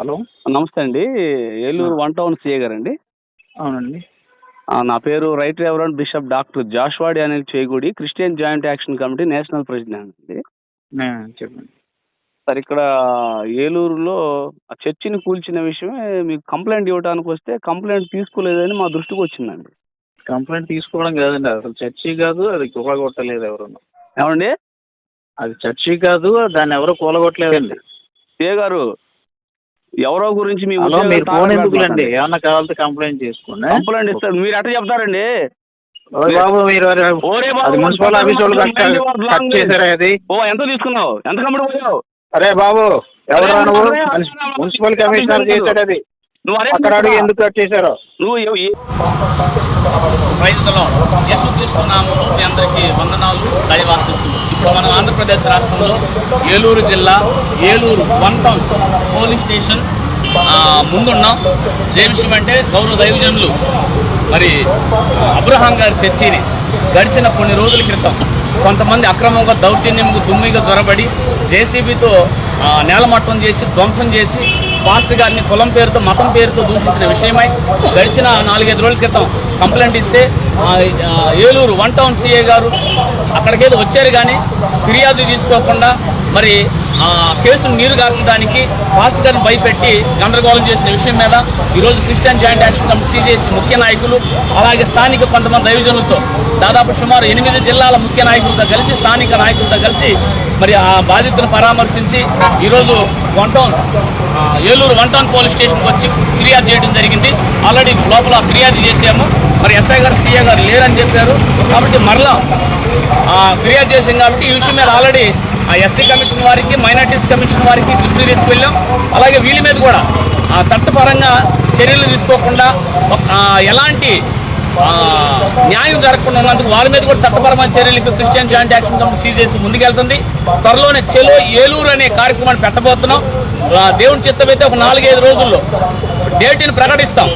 Hello నమస్తే అండి. Eluru one town CA గారండి. అవునండి. నా పేరు right reverend bishop doctor జాషువాడి Anil Chegudi Christian joint action committee national president అండి. చెప్పండి. సార్ ఇక్కడ ఏలూరులో ఆ చర్చిని కూల్చిన విషయమే మీకు కంప్లైంట్ ఇవ్వడానికి వస్తే కంప్లైంట్ తీసుకోలేదని మా దృష్టికి వచ్చిందండి. కంప్లైంట్ తీసుకోవడం కాదండి అసలు చర్చి కాదు అది కూలగొట్టలేదు ఎవరు ఏమండి? అది చర్చి కాదు దాన్ని ఎవరు కూలగొట్టలేదండి. సిఏ గారు ఎవరో గురించి మీ హలో ఉద్యోగాలు మీరు ఫోన్ ఎందుకులండి? ఏమన్నా కావాలంటే కంప్లైంట్ చేసుకోండి. కంప్లైంట్ ఇస్తారు. మీరు ఎట్లా చెప్తారండి? బాబు మీరు మున్సిపల్ ఆఫీస్ వాళ్ళు కట్. చేశారా అది? ఓ ఎంత తీసుకున్నావు? ఎంత పోయావు? అరే బాబు ఎవరా నువ్వు మున్సిపల్ కమిషనర్ చేశాడు అది. నువ్వు అరే అక్కడ అడుగు ఎందుకు కట్ చేశారో? నువ్వు ఏ- యేసుక్రీస్తు నామంలో మీ అందరికీ వందనాలు. ఇప్పుడు మన ఆంధ్రప్రదేశ్ రాష్ట్రంలో ఏలూరు జిల్లా Eluru one town police station ముందున్నాం. ఏ విషయం అంటే గౌరవ దైవజనులు మరి అబ్రహాం గారి చర్చిని గడిచిన కొన్ని రోజుల క్రితం కొంతమంది అక్రమంగా దౌర్జన్యంకు దుమ్మిగా జొరబడి జేసీబీతో నేలమట్టం చేసి ధ్వంసం చేసి పాస్ట్ గారిని కులం పేరుతో మతం పేరుతో దూషించిన విషయమై గడిచిన నాలుగైదు రోజుల క్రితం కంప్లైంట్ ఇస్తే ఏలూరు వన్ టౌన్ సిఏ గారు అక్కడికేదో వచ్చారు కానీ ఫిర్యాదు తీసుకోకుండా మరి కేసును నీరు గార్చడానికి పాస్టర్ గారిని భయపెట్టి గందరగోళం చేసిన విషయం మీద ఈరోజు Christian joint action committee CJC ముఖ్య నాయకులు అలాగే స్థానిక కొంతమంది దైవజనులతో దాదాపు సుమారు ఎనిమిది జిల్లాల ముఖ్య నాయకులతో కలిసి స్థానిక నాయకులతో కలిసి మరి ఆ బాధితులను పరామర్శించి ఈరోజు one town Eluru one town police స్టేషన్కి వచ్చి ఫిర్యాదు చేయడం జరిగింది. ఆల్రెడీ లోపల ఫిర్యాదు చేశాము. మరి ఎస్ఐ గారు సీఏ గారు లేరని చెప్పారు. కాబట్టి మరలా ఫిర్యాదు చేసాం కాబట్టి ఈ విషయం మీద ఆల్రెడీ ఆ ఎస్సీ కమిషన్ వారికి మైనార్టీస్ కమిషన్ వారికి దృష్టి తీసుకువెళ్ళాం అలాగే వీళ్ళ మీద కూడా ఆ, చట్టపరంగా చర్యలు తీసుకోకుండా ఒక- ఎలాంటి న్యాయం జరగకుండా ఉన్నందుకు వాళ్ళ మీద కూడా చట్టపరమైన చర్యలకు క్రిస్టియన్ జాయింట్ యాక్షన్ కమిటీ సీజ్ చేసి ముందుకెళ్తుంది. త్వరలోనే చెలో ఏలూరు అనే కార్యక్రమాన్ని పెట్టబోతున్నాం. ఆ, దేవుని చిత్తమైతే ఒక నాలుగైదు రోజుల్లో డేట్ని ప్రకటిస్తాం.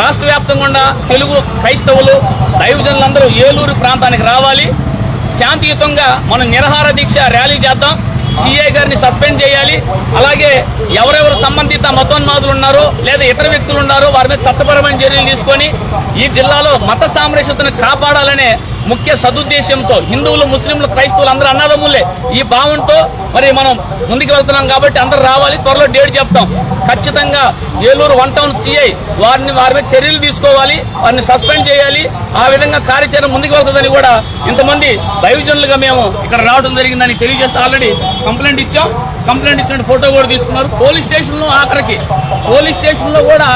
రాష్ట్ర వ్యాప్తంగా తెలుగు క్రైస్తవులు దైవజనులందరూ ఏలూరు ప్రాంతానికి రావాలి. శాంతియుతంగా మనం నిరహార దీక్ష ర్యాలీ చేద్దాం. సిఐ గారిని సస్పెండ్ చేయాలి. అలాగే ఎవరెవరు సంబంధిత మతోన్మాదులు ఉన్నారో లేదా ఇతర వ్యక్తులు ఉన్నారో వారి మీద చట్టపరమైన చర్యలు తీసుకొని ఈ జిల్లాలో మత సామరస్యతను కాపాడాలనే ముఖ్య సదుద్దేశంతో హిందువులు ముస్లింలు క్రైస్తవులు అందరూ అన్నదమ్ములే. ఈ భావంతో మరి మనం ముందుకు వెళ్తున్నాం కాబట్టి అందరూ రావాలి త్వరలో డేట్ చెప్తాం. ఖచ్చితంగా ఏలూరు వన్ టౌన్ సిఐ వారిని వారి మీద చర్యలు తీసుకోవాలి వారిని సస్పెండ్ చేయాలి. ఆ విధంగా కార్యాచరణ ముందుకు వెళ్తుందని కూడా ఇంతమంది దైవజనులుగా మేము ఇక్కడ రావడం జరిగిందని తెలియజేస్తే ఆల్రెడీ కంప్లైంట్ ఇచ్చాం. కంప్లైంట్ ఇచ్చిన ఫోటో కూడా తీసుకున్నారు. పోలీస్ స్టేషన్లో ఆఖరికి పోలీస్ స్టేషన్లో కూడా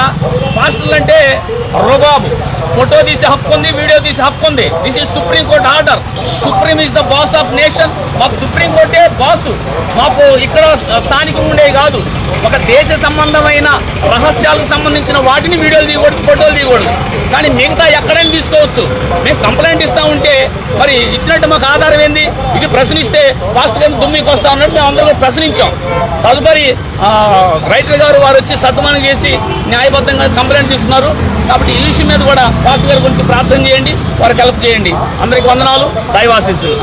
పాస్టర్లు అంటే రుబాబు. ఫోటో తీసే హక్కు ఉంది వీడియో తీసే హక్కు ఉంది. This is supreme court order supreme is the boss of nation మాకు సుప్రీం కోర్టే బాసు మాకు ఇక్కడ స్థానికంగా ఉండేవి కాదు. ఒక దేశ సంబంధమైన రహస్యాలకు సంబంధించిన వాటిని వీడియోలు తీయకూడదు ఫోటోలు తీయకూడదు. కానీ మిగతా ఎక్కడైనా తీసుకోవచ్చు. మేము కంప్లైంట్ ఇస్తా ఉంటే మరి ఇచ్చినట్టు మాకు ఆధారం ఏంది? ఇది ప్రశ్నిస్తే ఫాస్ట్గా దుమ్మికి వస్తా ఉన్నట్టు మేము అందరూ ప్రశ్నించాం. ప్రశ్నించాం తదుపరి ఆ, రైటర్ గారు వారు వచ్చి సత్మానం చేసి న్యాయబద్ధంగా కంప్లైంట్ ఇస్తున్నారు కాబట్టి ఈ విషయం మీద కూడా ఫాస్ట్ గారి గురించి ప్రార్థన చేయండి వారికి హెల్ప్ చేయండి. అందరికి వందనాలు. దైవాశీస్సులు.